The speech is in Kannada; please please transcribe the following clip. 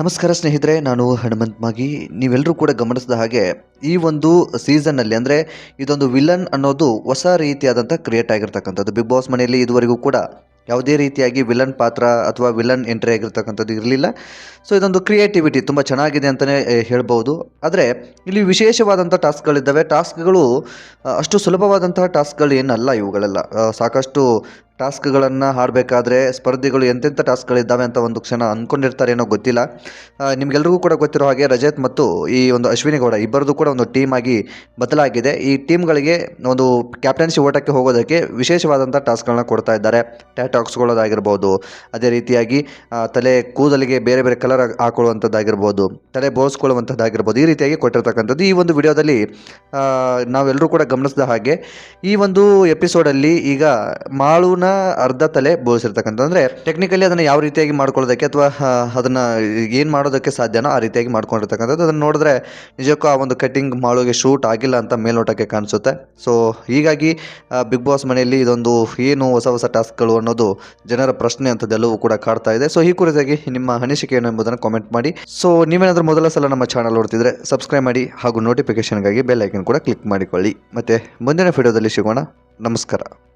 ನಮಸ್ಕಾರ ಸ್ನೇಹಿತರೆ, ನಾನು ಹನುಮಂತ್ ಮಾಗಿ. ನೀವೆಲ್ಲರೂ ಕೂಡ ಗಮನಿಸಿದ ಹಾಗೆ ಈ ಒಂದು ಸೀಸನ್ನಲ್ಲಿ ಅಂದರೆ ಇದೊಂದು ವಿಲನ್ ಅನ್ನೋದು ಹೊಸ ರೀತಿಯಾದಂಥ ಕ್ರಿಯೇಟ್ ಆಗಿರ್ತಕ್ಕಂಥದ್ದು. ಬಿಗ್ ಬಾಸ್ ಮನೆಯಲ್ಲಿ ಇದುವರೆಗೂ ಕೂಡ ಯಾವುದೇ ರೀತಿಯಾಗಿ ವಿಲನ್ ಪಾತ್ರ ಅಥವಾ ವಿಲನ್ ಎಂಟ್ರಿ ಆಗಿರ್ತಕ್ಕಂಥದ್ದು ಇರಲಿಲ್ಲ. ಸೊ ಇದೊಂದು ಕ್ರಿಯೇಟಿವಿಟಿ ತುಂಬ ಚೆನ್ನಾಗಿದೆ ಅಂತಲೇ ಹೇಳ್ಬೋದು. ಆದರೆ ಇಲ್ಲಿ ವಿಶೇಷವಾದಂಥ ಟಾಸ್ಕ್ಗಳಿದ್ದಾವೆ ಟಾಸ್ಕ್ಗಳು ಅಷ್ಟು ಸುಲಭವಾದಂತಹ ಟಾಸ್ಕ್ಗಳು ಏನಲ್ಲ ಇವುಗಳೆಲ್ಲ. ಸಾಕಷ್ಟು ಟಾಸ್ಕ್ಗಳನ್ನು ಹಾಡಬೇಕಾದ್ರೆ ಸ್ಪರ್ಧಿಗಳು ಎಂತೆಂಥ ಟಾಸ್ಕ್ಗಳಿದ್ದಾವೆ ಅಂತ ಒಂದು ಕ್ಷಣ ಅಂದ್ಕೊಂಡಿರ್ತಾರೇನೋ ಗೊತ್ತಿಲ್ಲ. ನಿಮಗೆಲ್ರಿಗೂ ಕೂಡ ಗೊತ್ತಿರೋ ಹಾಗೆ ರಜತ್ ಮತ್ತು ಈ ಒಂದು ಅಶ್ವಿನಿ ಗೌಡ ಇಬ್ಬರದು ಕೂಡ ಒಂದು ಟೀಮ್ ಆಗಿ ಬದಲಾಗಿದೆ. ಈ ಟೀಮ್ಗಳಿಗೆ ಒಂದು ಕ್ಯಾಪ್ಟನ್ಸಿ ಓಟಕ್ಕೆ ಹೋಗೋದಕ್ಕೆ ವಿಶೇಷವಾದಂಥ ಟಾಸ್ಕ್ಗಳನ್ನ ಕೊಡ್ತಾ ಇದ್ದಾರೆ. ಟ್ಯಾಟಾಕ್ಸ್ಗಳದಾಗಿರ್ಬೋದು ಅದೇ ರೀತಿಯಾಗಿ ತಲೆ ಕೂದಲಿಗೆ ಬೇರೆ ಬೇರೆ ಕಲರ್ ಹಾಕೊಳ್ಳುವಂಥದ್ದಾಗಿರ್ಬೋದು, ತಲೆ ಬೋಸ್ಕೊಳ್ಳುವಂಥದ್ದಾಗಿರ್ಬೋದು ಈ ರೀತಿಯಾಗಿ ಕೊಟ್ಟಿರ್ತಕ್ಕಂಥದ್ದು ಈ ಒಂದು ವಿಡಿಯೋದಲ್ಲಿ ನಾವೆಲ್ಲರೂ ಕೂಡ ಗಮನಿಸಿದ ಹಾಗೆ ಈ ಒಂದು ಎಪಿಸೋಡಲ್ಲಿ ಈಗ ಮಾಳುನ ಅರ್ಧ ತಲೆ ಬೋಧಿಸಿರ್ತಕ್ಕಂಥ ಅಂದರೆ ಟೆಕ್ನಿಕಲಿ ಅದನ್ನು ಯಾವ ರೀತಿಯಾಗಿ ಮಾಡ್ಕೊಳ್ಳೋದಕ್ಕೆ ಅಥವಾ ಅದನ್ನು ಏನು ಮಾಡೋದಕ್ಕೆ ಸಾಧ್ಯನೋ ಆ ರೀತಿಯಾಗಿ ಮಾಡ್ಕೊಂಡಿರ್ತಕ್ಕಂಥದ್ದು. ಅದನ್ನು ನೋಡಿದ್ರೆ ನಿಜಕ್ಕೂ ಆ ಒಂದು ಕಟ್ಟಿಂಗ್ ಮಾಳುಗೆ ಶೂಟ್ ಆಗಿಲ್ಲ ಅಂತ ಮೇಲ್ನೋಟಕ್ಕೆ ಕಾಣಿಸುತ್ತೆ. ಸೊ ಹೀಗಾಗಿ ಬಿಗ್ ಬಾಸ್ ಮನೆಯಲ್ಲಿ ಇದೊಂದು ಏನು ಹೊಸ ಹೊಸ ಟಾಸ್ಕ್ಗಳು ಅನ್ನೋದು ಜನರ ಪ್ರಶ್ನೆ ಅಂಥದ್ದೆಲ್ಲವೂ ಕೂಡ ಕಾಡ್ತಾ ಇದೆ. ಸೊ ಈ ಕುರಿತಾಗಿ ನಿಮ್ಮ ಅನಿಸಿಕೆ ಏನು ಎಂಬುದನ್ನು ಕಾಮೆಂಟ್ ಮಾಡಿ. ಸೊ ನೀವೇನಾದರೂ ಮೊದಲ ಸಲ ನಮ್ಮ ಚಾನಲ್ ನೋಡ್ತಿದ್ರೆ ಸಬ್ಸ್ಕ್ರೈಬ್ ಮಾಡಿ ಹಾಗೂ ನೋಟಿಫಿಕೇಶನ್ಗಾಗಿ ಬೆಲ್ ಐಕನ್ ಕೂಡ ಕ್ಲಿಕ್ ಮಾಡಿಕೊಳ್ಳಿ. ಮತ್ತು ಮುಂದಿನ ವಿಡಿಯೋದಲ್ಲಿ ಸಿಗೋಣ. ನಮಸ್ಕಾರ.